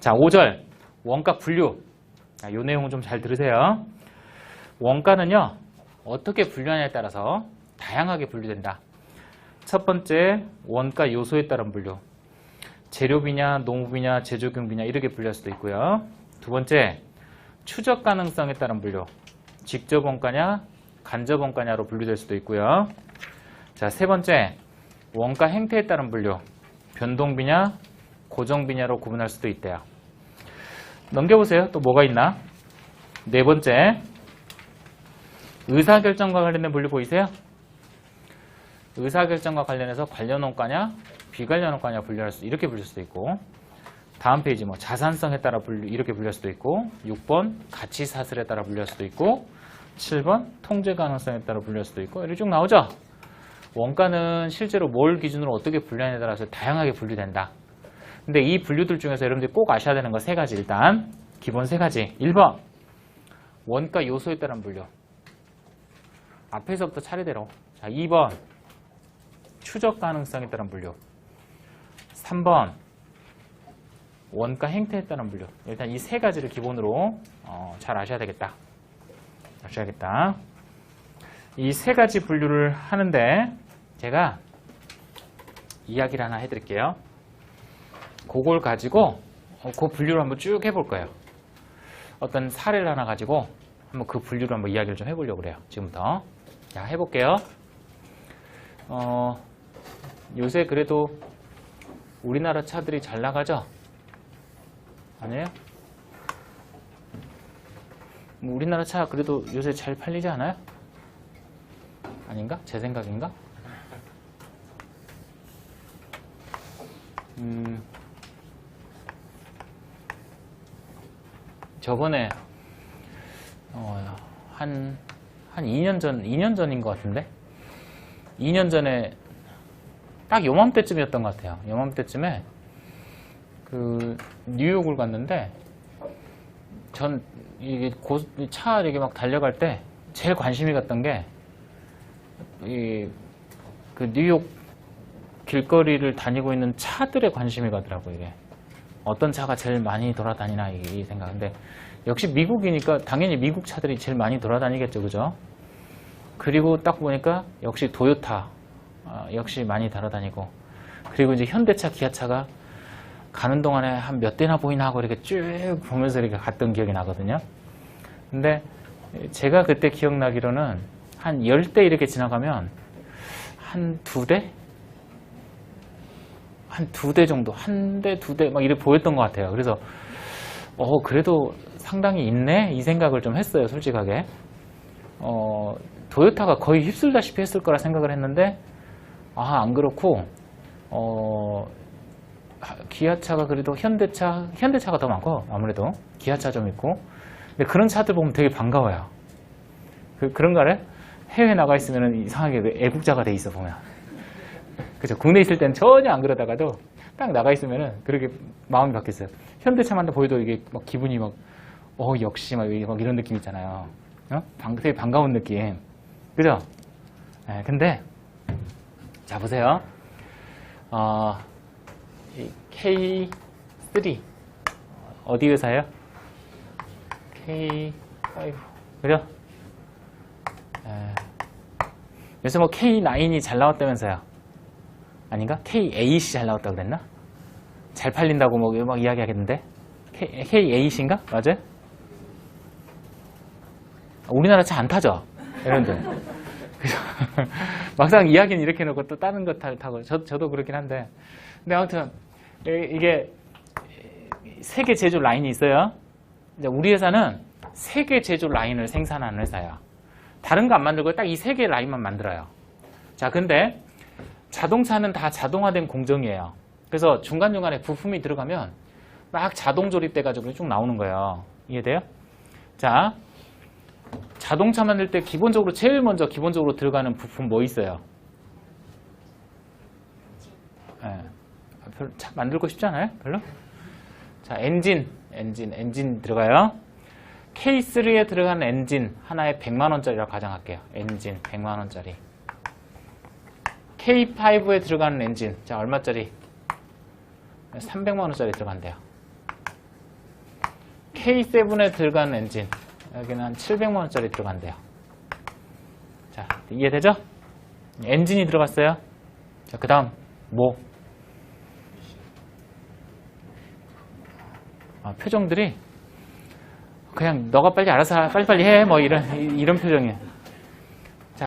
자, 5절. 원가 분류. 자, 이 내용은 좀 잘 들으세요. 원가는요, 어떻게 분류하냐에 따라서 다양하게 분류된다. 첫 번째, 원가 요소에 따른 분류. 재료비냐, 농업이냐, 제조경비냐 이렇게 분류할 수도 있고요. 두 번째, 추적 가능성에 따른 분류. 직접 원가냐, 간접 원가냐로 분류될 수도 있고요. 자, 세 번째, 원가 행태에 따른 분류. 변동비냐, 고정비냐로 구분할 수도 있대요. 넘겨보세요. 또 뭐가 있나? 네 번째, 의사결정과 관련된 분류 보이세요? 의사결정과 관련해서 관련 원가냐, 비관련 원가냐 분류할 수 이렇게 분류할 수도 있고 다음 페이지 뭐 자산성에 따라 분류 이렇게 분류할 수도 있고 6번 가치 사슬에 따라 분류할 수도 있고 7번 통제 가능성에 따라 분류할 수도 있고 이렇게 쭉 나오죠. 원가는 실제로 뭘 기준으로 어떻게 분류하냐에 따라서 다양하게 분류된다. 근데 이 분류들 중에서 여러분들이 꼭 아셔야 되는 거 세 가지 일단. 기본 세 가지. 1번 원가 요소에 따른 분류. 앞에서부터 차례대로. 자 2번 추적 가능성에 따른 분류. 3번 원가 행태에 따른 분류. 일단 이 세 가지를 기본으로 어, 잘 아셔야 되겠다. 아셔야겠다. 이 세 가지 분류를 하는데 제가 이야기를 하나 해드릴게요 그걸 가지고 어, 그 분류를 한번 쭉 해볼 거예요 어떤 사례를 하나 가지고 한번 그 분류를 한번 이야기를 좀 해보려고 그래요 지금부터 자 해볼게요 어, 요새 그래도 우리나라 차들이 잘 나가죠? 아니에요? 뭐 우리나라 차 그래도 요새 잘 팔리지 않아요? 아닌가? 제 생각인가? 음, 저번에 어, 한, 한 2년 전, 2년 전인 것 같은데? 2년 전에 딱 요맘때쯤이었던 것 같아요. 요맘때쯤에 그 뉴욕을 갔는데 전 이게 고, 차 이렇게 막 달려갈 때 제일 관심이 갔던 게 이 그 뉴욕 길거리를 다니고 있는 차들에 관심이 가더라고요. 이게 어떤 차가 제일 많이 돌아다니나 이, 이 생각. 근데 역시 미국이니까 당연히 미국 차들이 제일 많이 돌아다니겠죠, 그죠? 그리고 딱 보니까 역시 도요타 어, 역시 많이 돌아다니고 그리고 이제 현대차, 기아차가 가는 동안에 한 몇 대나 보이나 하고 이렇게 쭉 보면서 이렇게 갔던 기억이 나거든요. 근데 제가 그때 기억나기로는 한 10대 이렇게 지나가면 한 두 대? 한 두 대 정도, 한 대, 두 대, 막 이렇게 보였던 것 같아요. 그래서, 어, 그래도 상당히 있네? 이 생각을 좀 했어요, 솔직하게. 어, 도요타가 거의 휩쓸다시피 했을 거라 생각을 했는데, 아, 안 그렇고, 어, 하- 기아차가 그래도 현대차, 현대차가 더 많고, 아무래도. 기아차 좀 있고. 근데 그런 차들 보면 되게 반가워요. 그, 그런가를 해외 나가 있으면 이상하게 그 애국자가 돼 있어, 보면. 그죠. 국내에 있을 때는 전혀 안 그러다가도 딱 나가 있으면은 그렇게 마음이 바뀌었어요. 현대차만 보여도 이게 막 기분이 막, 어, 역시 막, 이런 느낌 있잖아요. 어? 방- 되게 반가운 느낌. 그죠? 예, 근데, 자, 보세요. 어, 이 K3. 어디 회사예요? K5. 그죠? 예. 요새 뭐 K9이 잘 나왔다면서요. 아닌가? K8이 잘 나왔다고 그랬나? 잘 팔린다고 뭐 막 이야기하겠는데? K, K8인가? 맞아요? 우리나라 차 안 타죠? 그죠? 막상 이야기는 이렇게 해놓고 또 다른 거 타- 타고, 저, 저도 그렇긴 한데. 근데 아무튼, 이- 이게 세계 제조 라인이 있어요. 우리 회사는 세계 제조 라인을 생산하는 회사야. 다른 거 안 만들고 딱 이 세 개 라인만 만들어요. 자, 근데 자동차는 다 자동화된 공정이에요. 그래서 중간중간에 부품이 들어가면 막 자동 조립돼가지고 쭉 나오는 거예요. 이해돼요? 자, 자동차 만들 때 기본적으로 제일 먼저 기본적으로 들어가는 부품 뭐 있어요? 예. 별로 차 만들고 싶지 않아요? 별로? 자, 엔진, 엔진, 엔진 들어가요. K3에 들어가는 엔진 하나에 100만 원짜리라고 가정할게요. 엔진 100만 원짜리. K5에 들어가는 엔진 자 얼마짜리? 300만 원짜리 들어간대요. K7에 들어간 엔진. 여기는 한 700만원짜리 들어간대요. 자, 이해되죠? 엔진이 들어갔어요. 자, 그 다음, 뭐? 아, 표정들이 그냥 너가 빨리 알아서 빨리빨리 해. 뭐 이런, 이- 이런 표정이에요.